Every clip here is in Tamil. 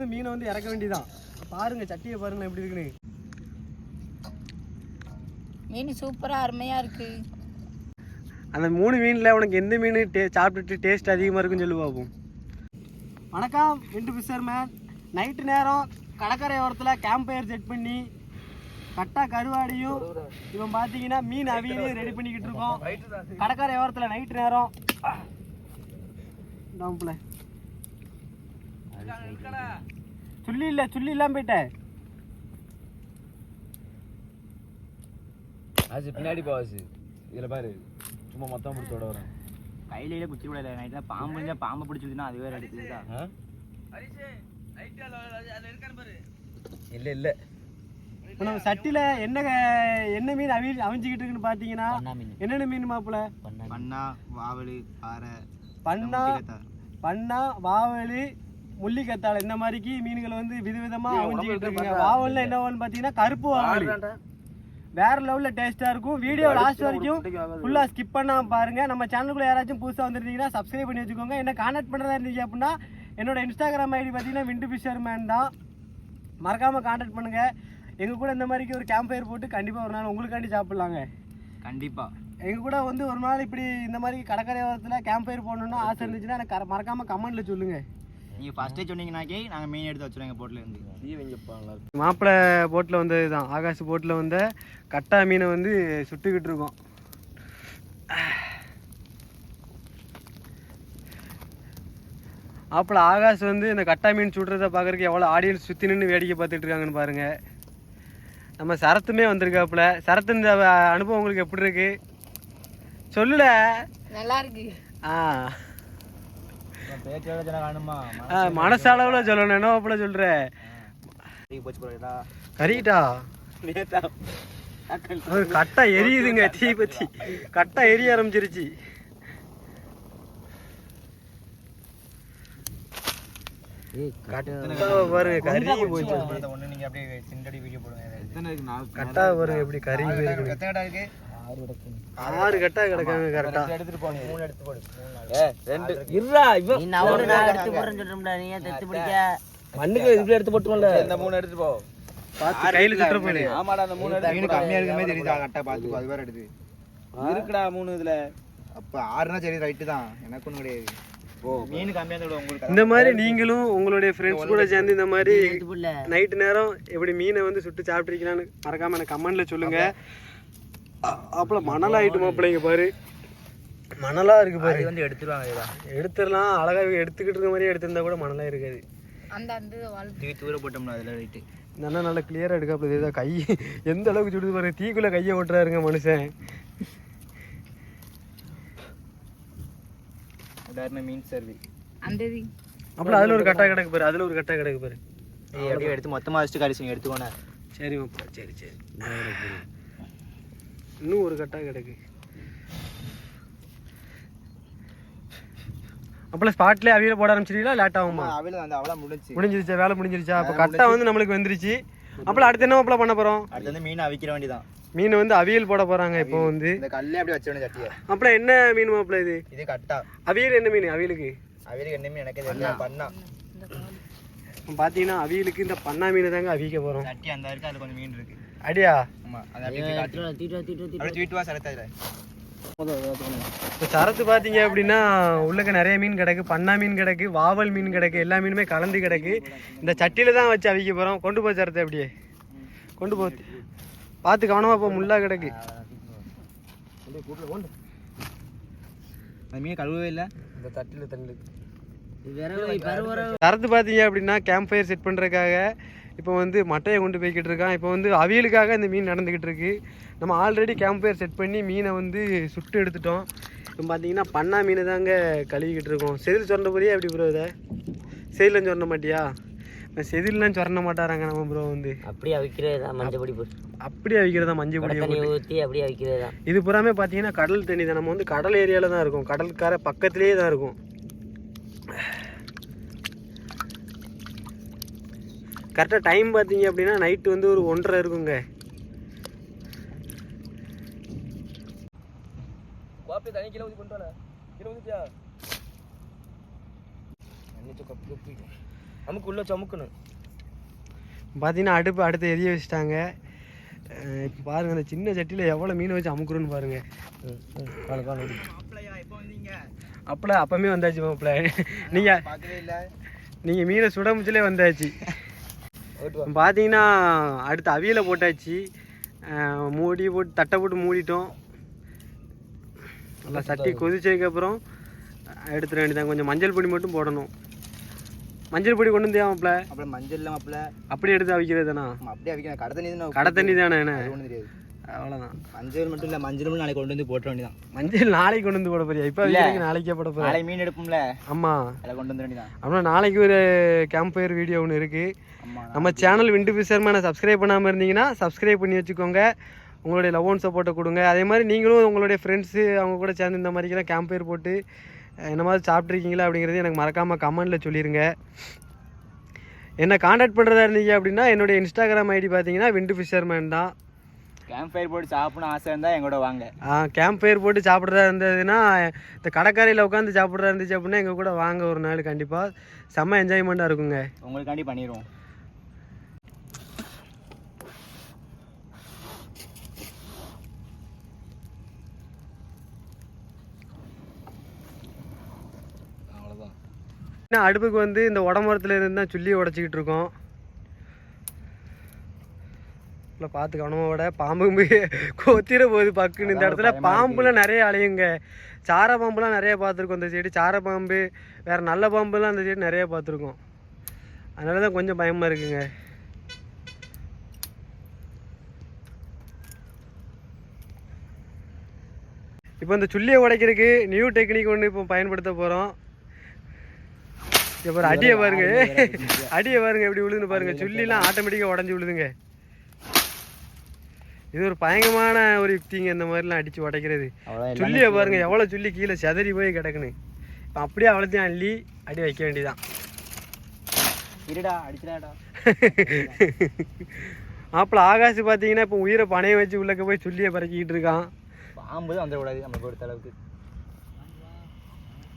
மீனை வந்து இறக்க வேண்டியதான் பாருங்க சட்டியை பாருங்க எப்படி இருக்குன்னு. மீன் சூப்பரா அருமையா இருக்கு. அந்த மூணு மீனில் உனக்கு எந்த மீன் டே சாப்பிட்டுட்டு டேஸ்ட் அதிகமாக இருக்குன்னு சொல்லி பார்ப்போம் வணக்கம் ரெண்டு ஃபிஷர்மேன் நைட்டு நேரம் கடற்கரை ஓரத்தில் கேம்ப் ஃபயர் செட் பண்ணி கட்டா கருவாடியும் இவன் பார்த்தீங்கன்னா மீன் அவியலையும் ரெடி பண்ணிக்கிட்டு இருக்கோம். கடற்கரை ஓரத்தில் நைட்டு நேரம். டவுன்ல சுள்ளி இல்லை சுள்ளி இல்லாம போயிட்டேன் ஆச்சு பின்னாடி போவாச்சு இதில் பாரு. சும்மா மொத்தம் பிடிச்சோட வரேன் கையில குச்சி விடல. நைட்ல பாம்பு இருந்தா பாம்பு பிடிச்சிருச்சுன்னா அது வேற எடுக்குதுதா இல்லை இல்லை. இப்போ நம்ம சட்டியில் என்ன என்ன மீன் அவி அவிஞ்சிக்கிட்டு இருக்குன்னு பார்த்தீங்கன்னா மீன். என்னென்ன மீன் மாப்பிள்ள? பண்ணா வாவலு பாறை பண்ணா பண்ணா வாவல் முள்ளிக்கத்தாழை இந்த மாதிரிக்கு மீன்கள் வந்து விதவிதமா அவிஞ்சிக்கிட்டு இருக்குங்க வாவல்னா என்ன வாவல்னு பார்த்தீங்கன்னா கருப்பு வாவல். வேற லெவல்ல டேஸ்டா இருக்கும். வீடியோ லாஸ்ட் வரைக்கும் ஃபுல்லா ஸ்கிப் பண்ணாம பாருங்க. நம்ம சேனலுக்குள்ள யாராச்சும் புதுசா வந்திருந்தீங்கன்னா சப்ஸ்கிரைப் பண்ணி வச்சுக்கோங்க. என்ன கான்டாக்ட் பண்றதா இருந்தீங்க அப்படின்னா என்னோட இன்ஸ்டாகிராம் ஐடி பார்த்தீங்கன்னா விண்டு ஃபிஷர் மேன் தான். மறக்காம கான்டாக்ட் பண்ணுங்க. எங்க கூட இந்த மாதிரிக்கு ஒரு கேம்ப் ஃபயர் போட்டு கண்டிப்பா ஒரு நாள் உங்களுக்காண்டி சாப்பிடலாங்க. கண்டிப்பா. எங்க கூட வந்து ஒரு நாள் இப்படி இந்த மாதிரி கடற்கரை ஓரத்தில் கேம்ப் ஃபயர் போடணும்னு ஆசை இருந்துச்சுன்னா எனக்கு கர- மறக்காம கமெண்ட்ல சொல்லுங்க. நீங்க ஃபர்ஸ்டே சொன்னீங்கன்னாக்கே நாங்க மீன் எடுத்து வச்சிருவோம் எங்க போட்ல இருந்து. மாப்பிள்ளை போட்டில் வந்தது தான் ஆகாஷ் போட்டில் வந்த கட்டா மீனை வந்து சுட்டுக்கிட்டு இருக்கோம். மாப்பிள்ளை ஆகாஷ் வந்து இந்த கட்டா மீன் சுடுறத பார்க்கறதுக்கு எவ்வளோ ஆடியன்ஸ் சுற்றி நின்று வேடிக்கை பார்த்துட்டு இருக்காங்கன்னு பாருங்க. நம்ம சரத்துமே வந்திருக்காப்புல. சரத்து இந்த அனுபவம் உங்களுக்கு எப்படி இருக்கு? சொல்லல நல்லா இருக்கு. ஆ. மனசளவில் சொல்லணும். என்ன போறா கறிட்டா? அது கட்டா எரியுதுங்க தீ பத்தி கட்டா எரிய ஆரம்பிச்சிருச்சு. பாருங்க கறி போச்சு ஒண்ணு நீங்க அப்படியே சிண்டடி வீடியோ போடுங்க. எத்தனை இருக்கு நாலு கட்டாவை பாருங்க எப்படி கறி இருக்கு? ஆறு கட்டா கரெக்டா எடுத்துட்டு போங்க. மூணு எடுத்து போடு. மூணு நாலு. ஏ ரெண்டு. இருடா இவன் நீ நான் ஒரு நாள் எடுத்து போறேன்னு சொல்றோம்டா நீ தெத்து பிடிக்க? மண்ணுக்கு இப்படி எடுத்து போட்டுருவோம்ல இந்த மூணு எடுத்து போ. பார்த்து கையில சுற்ற போயிடு ஆமாடா அந்த மூணு எடுத்து மீன் கம்மியா இருக்குமே தெரியுதா கரெக்டா பாத்துக்கோ அது வேற எடுத்து இருக்குடா மூணு இதுல. அப்ப ஆறுனா சரி ரைட்டு தான். எனக்கு ஒன்றும் கிடையாது. இந்த மாதிரி நீங்களும் உங்களுடைய ஃப்ரெண்ட்ஸ் கூட சேர்ந்து இந்த மாதிரி நைட்டு நேரம் எப்படி மீனை வந்து சுட்டு சாப்பிட்ருக்கீங்களான்னு மறக்காம எனக்கு கமெண்ட்ல சொல்லுங்க. அப்புறம் மணல் ஆயிட்டு மாப்பிள்ளைங்க பாரு. மணலா இருக்கு பாரு. வந்து எடுத்துருவாங்க இதா எடுத்துடலாம் அழகா இவங்க எடுத்துக்கிட்டு இருக்க மாதிரியே எடுத்திருந்தா கூட மணலா இருக்காது. அந்த அந்த வாழ் தூக்கி தூர போட்டோம்னா அதுல ரைட்டு. அண்ணா நல்லா கிளியரா எடுக்காப்புல. ஏதோ கை எந்த அளவுக்கு சுடுது பாருங்க தீக்குள்ள கையை ஓட்டுறாருங்க மனுஷன். உதாரண மீன் சர்வி அந்த அப்புறம் அதுல ஒரு கட்டா கிடக்கு பாரு. அதுல ஒரு கட்டா கிடக்கு பாரு. அப்படியே எடுத்து மொத்தமா வச்சுட்டு கடைசி எடுத்துக்கோண்ணே. சரி சரி சரி. இன்னும் ஒரு கட்டா கிடக்கு. அப்பல ஸ்பாட்லயே அவியல போட ஆரம்பிச்சிட்டீங்களா? லேட் ஆகுமா? அவையில அந்த அவளா முடிஞ்சு முடிஞ்சிருச்சா? வேலை முடிஞ்சிருச்சா? அப்ப கட்டா வந்து நம்மளுக்கு வந்துருச்சு. அப்பல அடுத்து என்ன மாப்பிள்ள பண்ண போறோம்? அடுத்து வந்து மீன் அவிக்கிற வேண்டியதான் மீன் வந்து அவியல் போட போறாங்க இப்போ வந்து. இந்த கல்லே அப்படியே வச்ச வேண்டிய சட்டியை. அப்புறம் என்ன மீன் மாப்பிள்ள இது? இது கட்டா. அவியல் என்ன மீன்? அவியலுக்கு? அவியலுக்கு என்ன மீன்? எனக்கு தெரியல பண்ணா. இப்ப பாத்தீங்கன்னா அவியலுக்கு இந்த பண்ணா மீன் தாங்க அவிக்க போறோம். சட்டி அந்த இருக்கு அதுல கொஞ்சம் மீன் இருக்கு. அடியா ஆமா அது அப்படியே இப்போ சரத்து பார்த்தீங்க அப்படின்னா உள்ளக்க நிறைய மீன் கிடக்கு பண்ணா மீன் கிடக்கு வாவல் மீன் கிடக்கு எல்லா மீனுமே கலந்து கிடக்கு. இந்த சட்டியில தான் வச்சு அவிக்க போகிறோம் கொண்டு போய் சரத்தை அப்படியே. கொண்டு போ. பார்த்து கவனமாக போ முள்ளா கிடக்கு. மீன் கழுவவே இல்ல. இந்த தட்டில் தண்ணி சரத்து பார்த்தீங்க அப்படின்னா கேம்ப் ஃபயர் செட் பண்ணுறதுக்காக இப்போ வந்து மட்டையை கொண்டு போய்கிட்டு இருக்கான் இப்போ வந்து அவியலுக்காக இந்த மீன் நடந்துக்கிட்டு இருக்கு. நம்ம ஆல்ரெடி கேம்ப் ஃபயர் செட் பண்ணி மீனை வந்து சுட்டு எடுத்துட்டோம். இப்போ பார்த்தீங்கன்னா பண்ணா மீன் தாங்க கழுவிக்கிட்டு இருக்கோம். செதில் சொன்ன போறியா எப்படி ப்ரோ இதை? செதிலாம் சொன்ன மாட்டியா? செதில்லாம் சொன்ன மாட்டாராங்க நம்ம ப்ரோ வந்து. அப்படியே அவிக்கிறது தான் மஞ்சள் பொடி அப்படியே அவிக்கிறதா மஞ்சள் பொடி ஊற்றி அப்படியே அவிக்கிறது? தான் இது புறாமே பார்த்தீங்கன்னா கடல் தண்ணி தான். நம்ம வந்து கடல் ஏரியாவில் தான் இருக்கும். கடற்கரை பக்கத்துலேயே தான் இருக்கும். கரெக்டாக டைம் பார்த்தீங்க அப்படின்னா நைட்டு வந்து ஒரு ஒன்றரை இருக்குங்க. கோப்பை தனி கிலோ ஊற்றி கொண்டு கிலோ ஊற்றிட்டியா நமக்கு உள்ள சமுக்கணும் பார்த்தீங்கன்னா அடுப்பு அடுத்து எரிய வச்சுட்டாங்க. இப்போ பாருங்க அந்த சின்ன சட்டியில் எவ்வளோ மீன் வச்சு அமுக்குறோன்னு பாருங்க. அப்பல அப்பமே வந்தாச்சு மாப்பிள்ள நீங்கள் பார்க்கவே இல்லை. நீங்கள் மீனை சுடமுச்சிலே வந்தாச்சு. பார்த்தீங்கன்னா அடுத்து அவியலை போட்டாச்சு. மூடி போட்டு தட்டை போட்டு மூடிட்டோம். நல்லா சட்டி கொதிச்சதுக்கப்புறம் எடுத்துட வேண்டியதான் கொஞ்சம் மஞ்சள் பொடி மட்டும் போடணும். மஞ்சள் பொடி கொண்டு வந்தியா மாப்பிள்ள அப்புறம் மஞ்சள் இல்லாம அப்பல அப்படி எடுத்து அவிக்கிறது தானா அப்படியே அவிக்கணும். கடை தண்ணி தான் கடை தண்ணி தானே என்ன? ஒன்றும் தெரியாது. அவ்வளோதான் மஞ்சள் மட்டும் இல்லை மஞ்சள் நாளைக்கு கொண்டு வந்து போட்ட வேண்டியதான் மஞ்சள் நாளைக்கு கொண்டு வந்து போட போறியா? இப்போ நாளைக்கே போட போறியா? நாளைக்கு மீன் எடுப்போம்ல. ஆமாம் அதில் கொண்டு வந்து வேண்டியதான் அப்புறம் நாளைக்கு ஒரு கேம்ப் ஃபயர் வீடியோ ஒன்று இருக்குது நம்ம சேனல் விண்டு ஃபிஷர்மேனை சப்ஸ்கிரைப் பண்ணாமல் இருந்தீங்கன்னா சப்ஸ்கிரைப் பண்ணி வச்சுக்கோங்க. உங்களுடைய லவ் அண்ட் சப்போர்ட்டை கொடுங்க. அதே மாதிரி நீங்களும் உங்களுடைய ஃப்ரெண்ட்ஸு அவங்க கூட சேர்ந்து இந்த மாதிரிக்கெல்லாம் கேம்ப் ஃபயர் போட்டு இந்த மாதிரி சாப்பிட்ருக்கீங்களா அப்படிங்கிறது எனக்கு மறக்காமல் கமெண்டில் சொல்லிடுங்க என்னை காண்டாக்ட் பண்ணுறதா இருந்தீங்க அப்படின்னா என்னுடைய இன்ஸ்டாகிராம் ஐடி பார்த்தீங்கன்னா விண்டு ஃபிஷர்மேன் தான். கேம்ப் ஃபயர் போட்டு சாப்பிடணும் ஆசை இருந்தால் எங்கூட வாங்க. கேம்ப் ஃபயர் போட்டு சாப்பிட்றதா இருந்ததுன்னா இந்த கடற்கரையில் உட்காந்து சாப்பிட்றதா இருந்துச்சு அப்படின்னா எங்கள் கூட வாங்க ஒரு நாள் கண்டிப்பாக செம்ம என்ஜாய்மெண்ட்டாக இருக்குங்க. உங்களுக்காண்டி பண்ணிடுவோம் அவ்வளோதான் ஏன்னா அடுப்புக்கு வந்து இந்த உடம்புறத்துல இருந்து தான் சுள்ளி உடச்சிக்கிட்டு இருக்கோம். இல்லை பார்த்து கவனமாக விட பாம்பு கொத்திர போகுது பக்குன்னு. இந்த இடத்துல பாம்புலாம் நிறைய அலையுங்க சார பாம்புலாம் நிறைய பார்த்துருக்கோம் இந்த சைடு சார பாம்பு வேறு நல்ல பாம்புலாம் அந்த சைடு நிறைய பார்த்துருக்கோம். அதனால தான் கொஞ்சம் பயமாக இருக்குங்க. இப்போ இந்த சுள்ளியை உடைக்கிறதுக்கு நியூ டெக்னிக் ஒன்று இப்போ பயன்படுத்த போகிறோம் இப்போ அடியை பாருங்க. அடியை பாருங்க எப்படி விழுதுன்னு பாருங்க. சுள்ளிலாம் ஆட்டோமேட்டிக்காக உடஞ்சி விழுதுங்க இது ஒரு பயங்கரமான ஒரு யுக்திங்க இந்த மாதிரிலாம் அடிச்சு உடைக்கிறது. சுள்ளியை பாருங்க எவ்வளோ சுள்ளி கீழே செதறி போய் கிடக்குன்னு. இப்போ அப்படியே அவ்வளோத்தையும் அள்ளி அடி வைக்க வேண்டியதான் இருடா அடிச்சிடாடா. மாப்பிள்ள ஆகாஷ் பார்த்தீங்கன்னா இப்போ உயிரை பணைய வச்சு உள்ளக்க போய் சுள்ளியை பறக்கிக்கிட்டு இருக்கான். பாம்பு தான் வந்துடக்கூடாது நம்ம பொறுத்த அளவுக்கு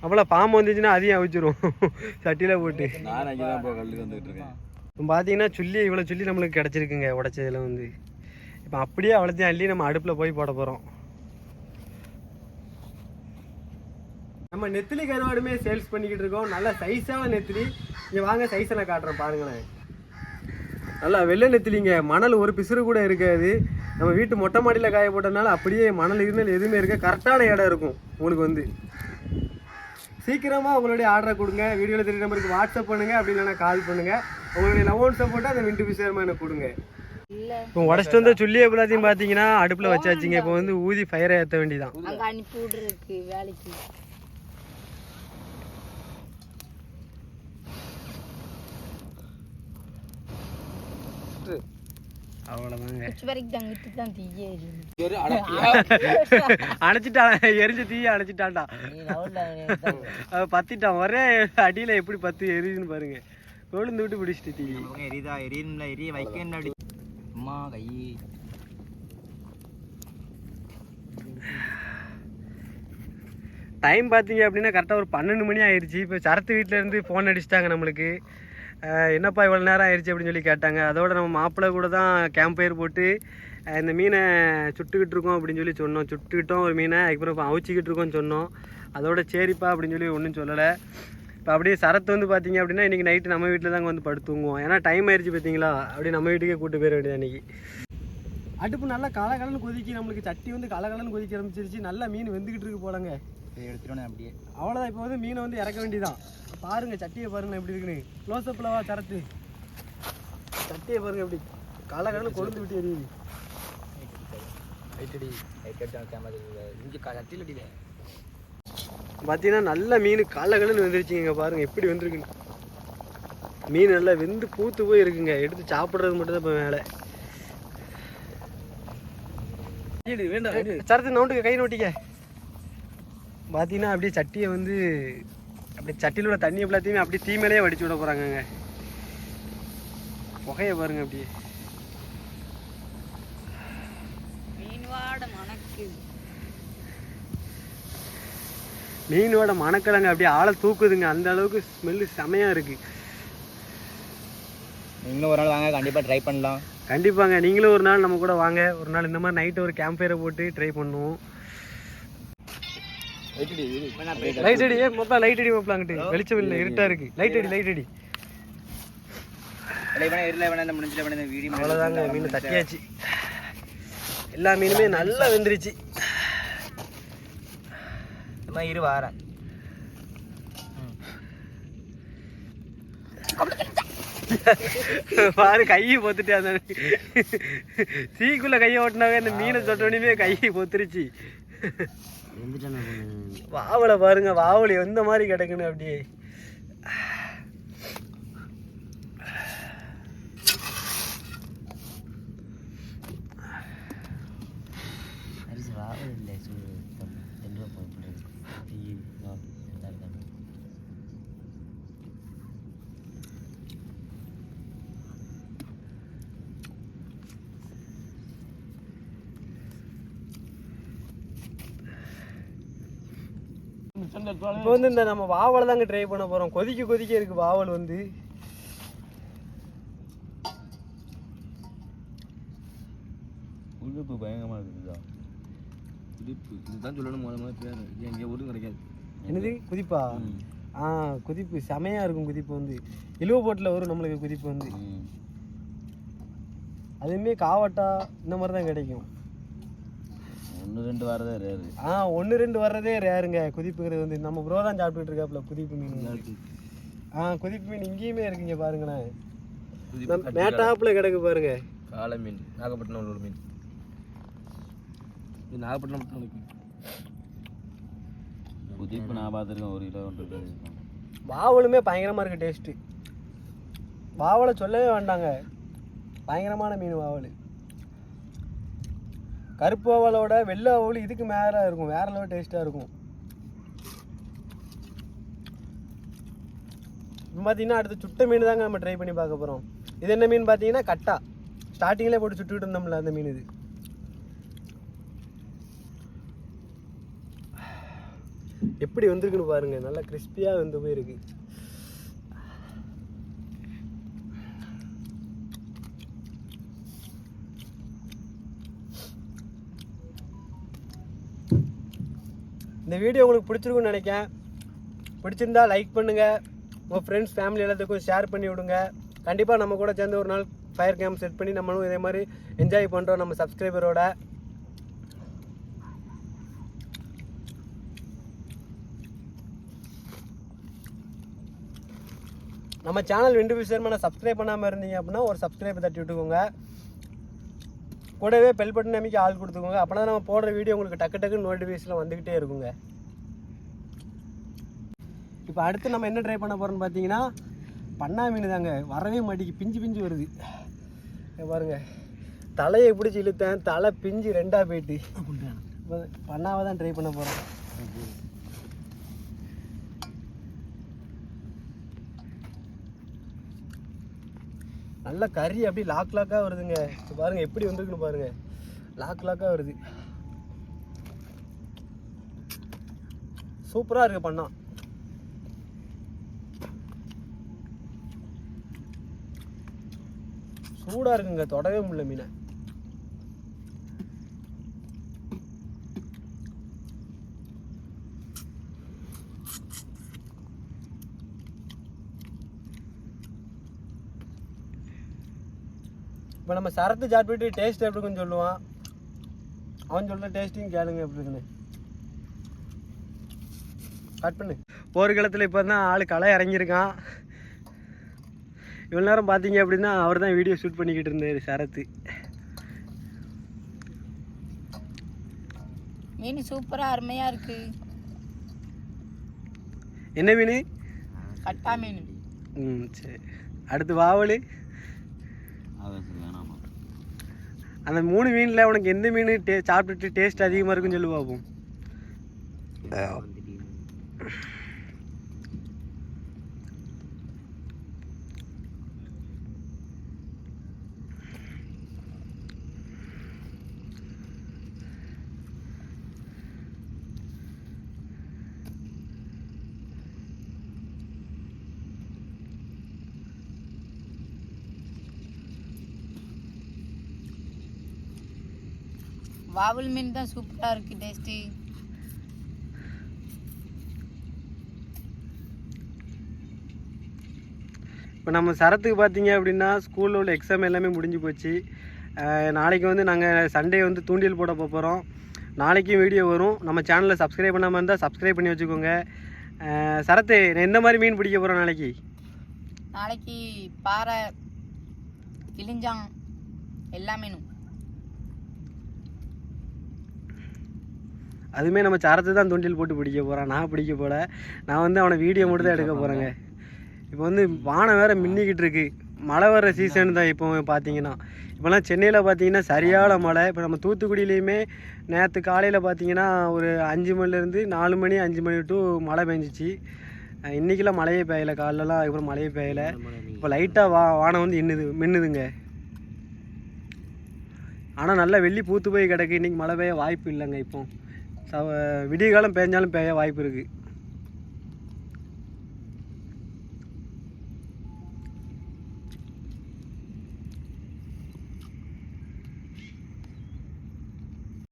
அப்போல பாம்பு வந்துச்சுன்னா அதையும் அவிச்சிரும். சட்டியில் போட்டு. நான் அங்கே தான் இப்போ கல்லுக்கு வந்துட்டு இருக்கேன். இப்போ பார்த்தீங்கன்னா சுள்ளி இவ்வளோ சுள்ளி நம்மளுக்கு கிடச்சிருக்குங்க உடச்சதுல வந்து. இப்போ அப்படியே அவ்வளோத்தையும் அள்ளி நம்ம அடுப்பில் போய் போட போகிறோம் நம்ம நெத்திலி கருவாடுமே சேல்ஸ் பண்ணிக்கிட்டு இருக்கோம். நல்ல சைஸான நெத்திலி. இங்கே வாங்க சைஸை நான் காட்டுறேன் பாருங்களேன். நல்லா வெள்ளை நெத்திலிங்க. மணல் ஒரு பிசுறு கூட இருக்காது. நம்ம வீட்டு மொட்டை மாடியில் காய போட்டதுனால அப்படியே மணல் இருந்தல் எதுவுமே இருக்க. கரெக்டான இடம் இருக்கும் உங்களுக்கு வந்து. சீக்கிரமாக உங்களுடைய ஆர்டரை கொடுங்க. வீடியோவில் தெரிய நம்பருக்கு வாட்ஸ்அப் பண்ணுங்கள் அப்படி இல்லைன்னா கால் பண்ணுங்கள் உங்களுடைய லவ் அண்ட் சப்போர்ட்டை அந்த விண்டு பிசேர்மா எனக்கு கொடுங்க. இப்போ உடச்சிட்டு வந்த சொல்லி எல்லாத்தையும் பார்த்தீங்கன்னா அடுப்பில் வச்சாச்சுங்க. இப்போ வந்து ஊதி ஃபயரை ஏற்ற வேண்டியதான் அங்க அனுப்பி விடுறதுக்கு வேலைக்கு. தீயே எரிஞ்ச அணைச்சிட்டான்டா. அவ பத்திட்டான். ஒரே அடியில் எப்படி பத்து எரியுதுன்னு பாருங்க. கொழுந்து விட்டு பிடிச்சிட்டு தீ. எரியுதா? எரியணும்ல எரிய வைக்க எம்மா அம்மா கை. டைம் பார்த்தீங்க அப்படின்னா கரெக்டாக ஒரு பன்னெண்டு மணி ஆயிடுச்சு இப்போ சரத்து வீட்டில் இருந்து ஃபோன் அடிச்சிட்டாங்க நம்மளுக்கு. என்னப்பா இவ்வளோ நேரம் ஆயிடுச்சு அப்படின்னு சொல்லி கேட்டாங்க. அதோட நம்ம மாப்பிள்ளை கூட தான் கேம்ப் ஃபயர் போட்டு இந்த மீனை சுட்டுக்கிட்டு இருக்கோம் அப்படின்னு சொல்லி சொன்னோம். சுட்டுக்கிட்டோம் ஒரு மீனை. அதுக்கப்புறம் அவிச்சிக்கிட்டு இருக்கோம்னு சொன்னோம். அதோட சரிப்பா அப்படின்னு சொல்லி ஒன்றும் சொல்லலை. இப்போ அப்படியே சரத்து வந்து பார்த்தீங்க அப்படின்னா இன்றைக்கி நைட்டு நம்ம வீட்டில் தாங்க வந்து படுத்துங்குவோம் ஏன்னா டைம் ஆயிடுச்சு பார்த்தீங்களா அப்படியே நம்ம வீட்டுக்கே கூட்டு போயிட வேண்டியது அன்றைக்கி அடுப்பு நல்லா கலகலன்னு கொதிக்கி நம்மளுக்கு சட்டி வந்து கலகலன்னு கொதிக்க ஆரம்பிச்சிருச்சு நல்லா மீன் வெந்துக்கிட்டு இருக்கு போலங்க எடுத்துட்டோம் அப்படியே அவ்வளோதான் இப்போ வந்து மீனை வந்து இறக்க வேண்டியதான் பாருங்க சட்டியை பாருங்க எப்படி இருக்குன்னு க்ளோஸ்அப்பில் வா சரத்து சட்டியை பாருங்க எப்படி கலகலன்னு கொழுந்து விட்டு எரியுது ரைட்டடி ரைட் எடுத்து கேமரா இங்கே கட்டில் அடியில பார்த்தீங்கன்னா நல்ல மீன் கலகலன்னு வெந்துருச்சுங்க இங்க பாருங்க எப்படி வெந்திருக்குன்னு. மீன் நல்லா வெந்து பூத்து போய் இருக்குங்க. எடுத்து சாப்பிட்றது மட்டும் தான் இப்போ வேலை. சரத்து நவுண்டுக்க கை நோட்டிக்க. பார்த்தீங்கன்னா அப்படியே சட்டியை வந்து அப்படியே சட்டியில் உள்ள தண்ணி எல்லாத்தையுமே அப்படியே தீ மேலேயே வடிச்சு விட போகிறாங்கங்க புகையை பாருங்க அப்படியே. மீன் வாட மணக்கு. மீனோட மணக்கிழங்கு அப்படியே ஆளை தூக்குதுங்க. அந்த அளவுக்கு ஸ்மெல்லு செமையாக இருக்குது நீங்களும் ஒரு நாள் வாங்க கண்டிப்பாக ட்ரை பண்ணலாம். கண்டிப்பாங்க. நீங்களும் ஒரு நாள் நம்ம கூட வாங்க. ஒரு நாள் இந்த மாதிரி நைட்டு ஒரு கேம்ப் ஃபயரை போட்டு ட்ரை பண்ணுவோம். லைட் அடி மொத்தம் லைட் அடி மொப்பலாங்கிட்டு வெளிச்சம் இல்லை இருட்டா இருக்கு. லைட் அடி லைட் அடி. அவ்வளோதாங்க மீன் தட்டியாச்சு. எல்லா மீனுமே நல்லா வெந்துருச்சு. இந்த இரு வாரேன். பாரு கையை பொத்துட்டு அந்த சீக்குள்ள கையை ஓட்டினாவே அந்த மீனை தொட்டோடனே கையை பொத்துருச்சு. வாவலை பாருங்க வாவலி எந்த மாதிரி கிடக்குன்னு அப்படியே அரிசி ராவல் இல்லை சொல்லு ரெண்டு ரூபா போடுறது ஐயோ வா நல்லா இருக்காங்க இப்போ வந்து இந்த நம்ம வாவலை தாங்க ட்ரை பண்ண போறோம். கொதிக்க கொதிக்க இருக்கு வாவல் வந்து. உடுப்பு பயங்கரமாக இருக்குதா உடுப்பு. இதுதான் சொல்லணும் முதல்ல பேர். எங்கேயும் ஒன்றும் கிடைக்காது. என்னது? குதிப்பா? ஆ குதிப்பு. செமையா இருக்கும் குதிப்பு வந்து. இழுவ போட்டில் வரும் நம்மளுக்கு குதிப்பு வந்து. அதுவுமே காவட்டா இந்த மாதிரி தான் கிடைக்கும். ஒன்று ரெண்டு வாரதே ரேரு ஆ ஒன்று ரெண்டு வர்றதே ரேருங்க குதிப்புங்கிறது வந்து நம்ம ப்ரோ தான் சாப்பிட்டுட்டு இருக்காப்புல குதிப்பு மீன். ஆ குதிப்பு மீன் இங்கேயுமே இருக்குங்க பாருங்களேன். மேட்டாப்புல கிடக்கு பாருங்க. காளை மீன் நாகப்பட்டினம் உள்ள ஒரு மீன். இது நாகப்பட்டினம் புதிப்பு நான் பார்த்துருக்கேன் ஒரு கிலோ ஒன்று கிலோ வாவலுமே பயங்கரமா இருக்கு டேஸ்ட்டு வாவலை சொல்லவே வேண்டாங்க. பயங்கரமான மீன் வாவல். கருப்பு வாவலோட வெள்ளை வாவல் இதுக்கு மேலே இருக்கும் வேற லெவல் டேஸ்ட்டாக இருக்கும். இப்போ பார்த்தீங்கன்னா அடுத்து சுட்ட மீன் தாங்க நம்ம ட்ரை பண்ணி பார்க்க போகிறோம் இது என்ன மீன் பார்த்தீங்கன்னா கட்டா. ஸ்டார்டிங்கில் போட்டு சுட்டுக்கிட்டு இருந்தோம்ல அந்த மீன் இது. எப்படி வந்திருக்குன்னு பாருங்கள் நல்லா கிறிஸ்பியாக வந்து போயிருக்கு. இந்த வீடியோ உங்களுக்கு பிடிச்சிருக்குன்னு நினைக்கேன் பிடிச்சிருந்தா லைக் பண்ணுங்கள் உங்கள் ஃப்ரெண்ட்ஸ் ஃபேமிலி எல்லாத்துக்கும் ஷேர் பண்ணி விடுங்க. கண்டிப்பாக நம்ம கூட சேர்ந்து ஒரு நாள் ஃபயர் கேம்ப் செட் பண்ணி நம்மளும் இதே மாதிரி என்ஜாய் பண்ணுறோம் நம்ம சப்ஸ்கிரைபரோட நம்ம சேனல் ரெண்டு விஷயமான சப்ஸ்கிரைப் பண்ணாமல் இருந்தீங்க அப்படின்னா ஒரு சப்ஸ்கிரைப் தட்டி விட்டுக்கோங்க. கூடவே பெல் பட்டன் அமைக்க ஆள் கொடுத்துக்கோங்க. அப்படின்னா நம்ம போடுற வீடியோ உங்களுக்கு டக்கு டக்குன்னு நோட்டிஃபிகேஷன் வந்துக்கிட்டே இருக்குங்க. இப்போ அடுத்து நம்ம என்ன ட்ரை பண்ண போகிறோம்னு பார்த்தீங்கன்னா பண்ணா மீன் தாங்க வரவே மாட்டேங்கி பிஞ்சு பிஞ்சு வருது. பாருங்க. தலையை பிடிச்சி இழுத்தேன். தலை பிஞ்சு ரெண்டாக போயிட்டு. பண்ணாவை தான் ட்ரை பண்ண போகிறோம் நல்ல கறி அப்படியே லாக் லாக்காக வருதுங்க. இப்ப பாருங்க எப்படி வந்திருக்குன்னு பாருங்க. லாக் லாக்காக வருது. சூப்பராக இருக்குது பண்ணா. சூடாக இருக்குங்க தொடவே முடியல மீனை. இப்போ நம்ம சரத்து சாப்பிட்டு டேஸ்ட் எப்படி இருக்குன்னு சொல்லுவான். அவன் சொல்கிற டேஸ்ட்டையும் கேளுங்க எப்படி இருக்குன்னு. கட் பண்ணு. போர்க்களத்தில் இப்போ தான் ஆள் களை இறங்கியிருக்கான். இவ்வளோ நேரம் பார்த்தீங்க அப்படின்னா அவர் தான் வீடியோ ஷூட் பண்ணிக்கிட்டு இருந்தார் சரத்து. மீன் சூப்பராக அருமையாக இருக்கு. என்ன மீன்? கட்டா மீன். ம் சரி. அடுத்து வாவல். வேணாமா அந்த மூணு மீனில் உனக்கு எந்த மீன் டே சாப்பிட்டுட்டு டேஸ்ட் அதிகமாக இருக்குன்னு சொல்லி பார்ப்போம் வாவல் மீன் தான் சூப்பரா இருக்கு டேஸ்டி இப்போ நம்ம சரத்துக்கு பார்த்தீங்க அப்படின்னா ஸ்கூலில் உள்ள எக்ஸாம் எல்லாமே முடிஞ்சு போச்சு. நாளைக்கு வந்து நாங்கள் சண்டே வந்து தூண்டில் போட போகிறோம் நாளைக்கும் வீடியோ வரும். நம்ம சேனலில் சப்ஸ்கிரைப் பண்ணாமல் இருந்தால் சப்ஸ்கிரைப் பண்ணி வச்சுக்கோங்க. சரத்து நான் எந்த மாதிரி மீன் பிடிக்க போகிறோம் நாளைக்கு? நாளைக்கு பாறை கிளிஞ்சாங் எல்லா மீனும். அதுவுமே நம்ம சரத்து தான் தூண்டில் போட்டு பிடிக்க போகிறான் நான் பிடிக்க போல. நான் வந்து அவனை வீடியோ மட்டும் தான் எடுக்க போகிறேங்க இப்போ வந்து வானம் வேற மின்னிக்கிட்டு இருக்கு. மழை வர சீசன் தான் இப்போ பார்த்தீங்கன்னா இப்போலாம் சென்னையில் பார்த்தீங்கன்னா சரியான மழை. இப்போ நம்ம தூத்துக்குடியிலையுமே நேற்று காலையில் பார்த்தீங்கன்னா ஒரு அஞ்சு மணிலேருந்து நாலு மணி அஞ்சு மணி டு மழை பெஞ்சிச்சு. அஹ் இன்னைக்கெல்லாம் மழையே பெய்யல. காலைலலாம் அதுக்கப்புறம் மழையே பெய்யல. இப்போ லைட்டாக வா வானம் வந்து இன்னுது மின்னுதுங்க. ஆனால் நல்லா வெள்ளி பூத்து போய் கிடக்கு. இன்னைக்கு மழை பெய்ய வாய்ப்பு இல்லைங்க இப்போ. விடிய காலம் பெஞ்சாலும் பெய்ய வாய்ப்பு இருக்குது